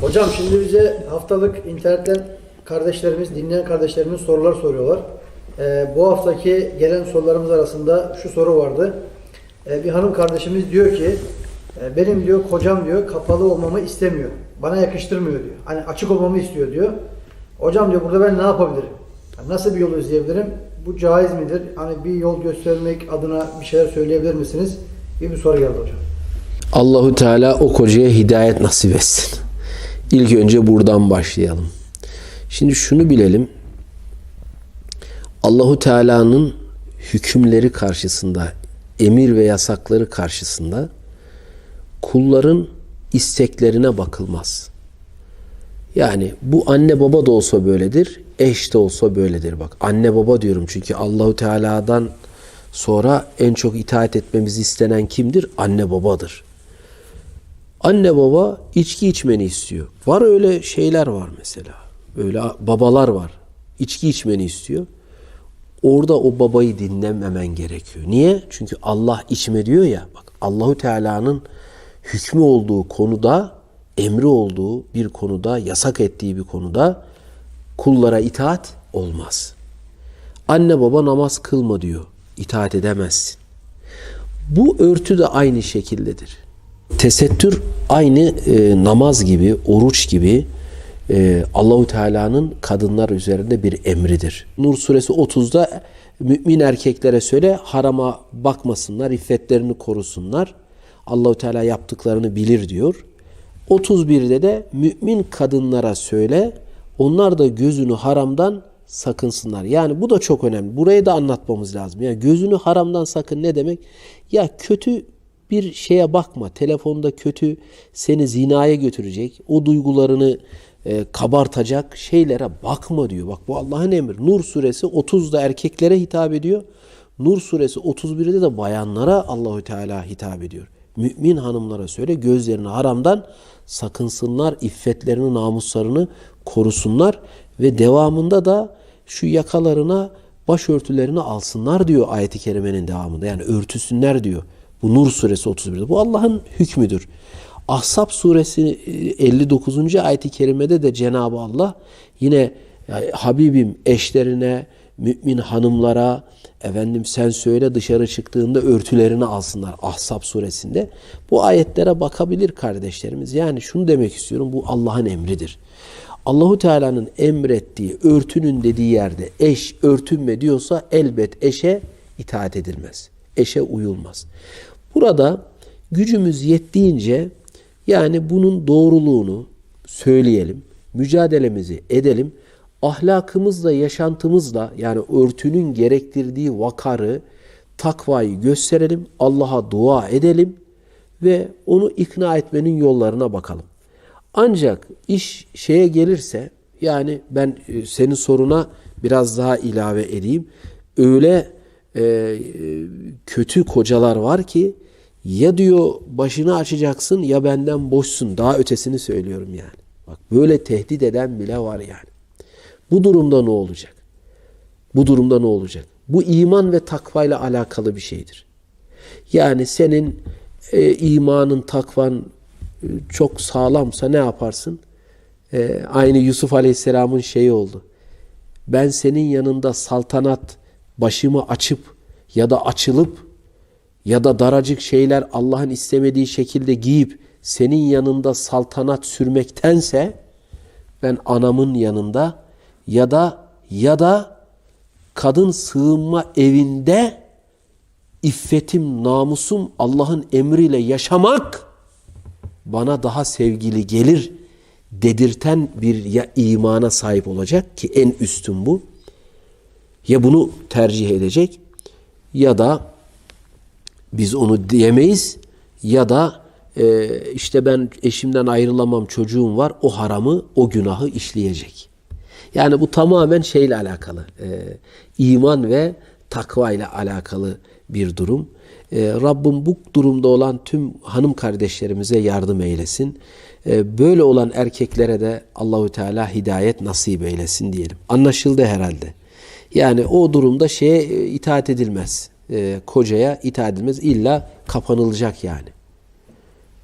Hocam şimdi bize haftalık internetten kardeşlerimiz, dinleyen kardeşlerimiz sorular soruyorlar. Ee, bu haftaki gelen sorularımız arasında şu soru vardı. Ee, bir hanım kardeşimiz diyor ki, e, benim diyor kocam diyor kapalı olmamı istemiyor. Bana yakıştırmıyor diyor. Hani açık olmamı istiyor diyor. Hocam diyor burada ben ne yapabilirim? Yani Nasıl bir yol izleyebilirim? Bu caiz midir? Hani bir yol göstermek adına bir şeyler söyleyebilir misiniz? Bir bir soru geldi hocam. Allahu Teala o kocaya hidayet nasip etsin. İlk önce buradan başlayalım. Şimdi şunu bilelim. Allahu Teala'nın hükümleri karşısında, emir ve yasakları karşısında kulların isteklerine bakılmaz. Yani bu anne baba da olsa böyledir, eş de olsa böyledir. Bak anne baba diyorum çünkü Allahu Teala'dan sonra en çok itaat etmemizi istenen kimdir? Anne babadır. Anne baba içki içmeni istiyor. Var öyle şeyler var mesela. Böyle babalar var. İçki içmeni istiyor. Orada o babayı dinlememen gerekiyor. Niye? Çünkü Allah içme diyor ya. Bak Allahu Teala'nın hükmü olduğu konuda, emri olduğu bir konuda, yasak ettiği bir konuda kullara itaat olmaz. Anne baba namaz kılma diyor. İtaat edemezsin. Bu örtü de aynı şekildedir. Tesettür aynı e, namaz gibi, oruç gibi e, Allahu Teala'nın kadınlar üzerinde bir emridir. Nur suresi 30'da mümin erkeklere söyle harama bakmasınlar, iffetlerini korusunlar. Allahu Teala yaptıklarını bilir diyor. 31'de de mümin kadınlara söyle onlar da gözünü haramdan sakınsınlar. Yani bu da çok önemli. Burayı da anlatmamız lazım. Yani gözünü haramdan sakın ne demek? Ya kötü bir şeye bakma. Telefonda kötü seni zinaya götürecek. O duygularını e, kabartacak şeylere bakma diyor. Bak bu Allah'ın emri. Nur suresi 30'da erkeklere hitap ediyor. Nur suresi 31'de de bayanlara Allahü Teala hitap ediyor. Mümin hanımlara söyle gözlerini haramdan sakınsınlar, iffetlerini, namuslarını korusunlar ve devamında da şu yakalarına başörtülerini alsınlar diyor ayeti kerimenin devamında. Yani örtüsünler diyor. Bu Nur suresi 31'de. Bu Allah'ın hükmüdür. Ahzab suresi 59. ayeti kerimede de Cenab-ı Allah yine yani Habibim eşlerine, mümin hanımlara efendim sen söyle dışarı çıktığında örtülerini alsınlar Ahzab suresinde. Bu ayetlere bakabilir kardeşlerimiz. Yani şunu demek istiyorum bu Allah'ın emridir. Allahu Teala'nın emrettiği örtünün dediği yerde eş örtünme diyorsa elbet eşe itaat edilmez. Eşe uyulmaz. Burada gücümüz yettiğince yani bunun doğruluğunu söyleyelim, mücadelemizi edelim. Ahlakımızla, yaşantımızla yani örtünün gerektirdiği vakarı, takvayı gösterelim. Allah'a dua edelim ve onu ikna etmenin yollarına bakalım. Ancak iş şeye gelirse yani ben e, senin soruna biraz daha ilave edeyim. Öyle e, kötü kocalar var ki ya diyor başını açacaksın ya benden boşsun. Daha ötesini söylüyorum yani. Bak böyle tehdit eden bile var yani. Bu durumda ne olacak? Bu durumda ne olacak? Bu iman ve takvayla alakalı bir şeydir. Yani senin e, imanın, takvan e, çok sağlamsa ne yaparsın? E, aynı Yusuf Aleyhisselam'ın şeyi oldu. Ben senin yanında saltanat başımı açıp ya da açılıp ya da daracık şeyler Allah'ın istemediği şekilde giyip senin yanında saltanat sürmektense ben anamın yanında ya da ya da kadın sığınma evinde iffetim, namusum Allah'ın emriyle yaşamak bana daha sevgili gelir dedirten bir imana sahip olacak ki en üstün bu. Ya bunu tercih edecek ya da biz onu diyemeyiz ya da e, işte ben eşimden ayrılamam çocuğum var o haramı o günahı işleyecek. Yani bu tamamen şeyle alakalı e, iman ve takva ile alakalı bir durum. E, Rabbim bu durumda olan tüm hanım kardeşlerimize yardım eylesin. E, böyle olan erkeklere de Allahü Teala hidayet nasip eylesin diyelim. Anlaşıldı herhalde. Yani o durumda şeye e, itaat edilmez. E, kocaya itaat edilmez. İlla kapanılacak yani.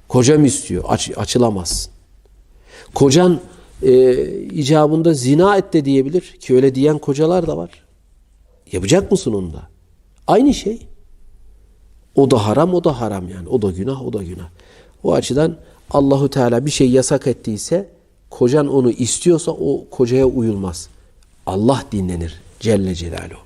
Kocam istiyor. Aç, açılamazsın. Kocan e, icabında zina et de diyebilir ki öyle diyen kocalar da var. Yapacak mısın onu da? Aynı şey. O da haram, o da haram yani. O da günah, o da günah. O açıdan Allahu Teala bir şey yasak ettiyse kocan onu istiyorsa o kocaya uyulmaz. Allah dinlenir جل جلاله.